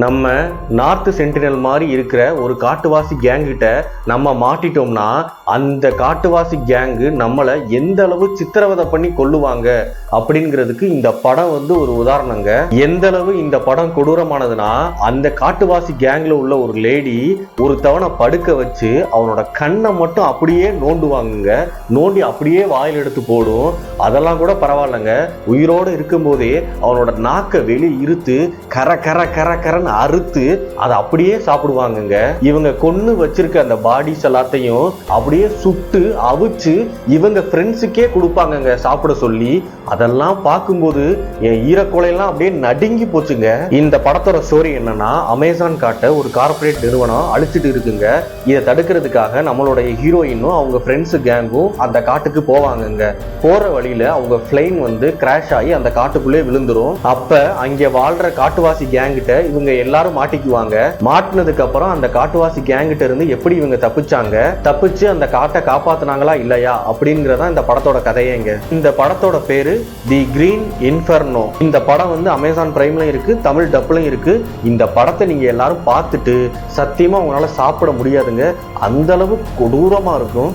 நம்ம north sentinel மாதிரி இருக்கிற ஒரு காட்டுவாசி கேங்கிட்ட நம்ம மாட்டிட்டோம்னா அந்த காட்டுவாசி கேங்கு நம்மளை எந்த அளவு சித்திரவதை பண்ணி கொள்ளுவாங்க அப்படிங்கிறதுக்கு இந்த படம் வந்து ஒரு உதாரணங்க. எந்த அளவு இந்த படம் கொடூரமானதுன்னா அந்த காட்டுவாசி கேங்ல உள்ள ஒரு லேடி ஒரு தவணை படுக்க வச்சு அவனோட கண்ணை மட்டும் அப்படியே நோண்டுவாங்க நோண்டி அப்படியே வாயில் எடுத்து போடும். அதெல்லாம் கூட பரவாயில்லைங்க. உயிரோடு இருக்கும்போதே அவனோட நாக்கை வெளியே இருத்து கர கர கர கரன்னு அறுத்து அதை அப்படியே சாப்பிடுவாங்கங்க. இவங்க கொன்னு வச்சிருக்க அந்த பாடிஸ் எல்லாத்தையும் அப்படியே சுட்டு அவிச்சு இவங்க ஃப்ரெண்ட்ஸுக்கே கொடுப்பாங்கங்க சாப்பிட சொல்லி. அதெல்லாம் பார்க்கும்போது என் ஈரக்கொலையெல்லாம் அப்படியே நடுங்கி போச்சுங்க. இந்த படத்தோட ஸ்டோரி என்னன்னா அமேசான் காட்டை ஒரு கார்ப்பரேட் நிறுவனம் அழிச்சிட்டு இருக்குங்க. இதை தடுக்கிறதுக்காக நம்மளுடைய ஹீரோயினும் அவங்க ஃப்ரெண்ட்ஸு கேங்கும் அந்த காட்டுக்கு போவாங்கங்க. போற வழியில அவங்க ஃப்ளைன் வந்து கிராஷ் ஆகி அந்த காட்டுக்குள்ளே விழுந்துரும். அப்ப அங்க வாழ்ற காட்டுவாசி கேங்கிட்ட இவங்க எல்லாரும் மாட்டிக்குவாங்க. மாட்டினதுக்கு அப்புறம் அந்த காட்டுவாசி கேங்கிட்ட இருந்து எப்படி இவங்க தப்பிச்சாங்க? தப்பிச்சு அந்த காட்டை காப்பாத்தினாங்களா இல்லையா? அப்படிங்கறதான் இந்த படத்தோட கதையேங்க. இந்த படத்தோட பேரு தி கிரீன் இன்ஃபர்னோ. இந்த படம் வந்து அமேசான் பிரைம்ல இருக்கு தமிழ் டப்லையும் இருக்கு. இந்த படத்தை நீங்க எல்லாரும் பார்த்துட்டு சத்தியமா உங்களால சாப்பிட முடியாதுங்க. அந்த அளவு கொடூரமா இருக்கும்.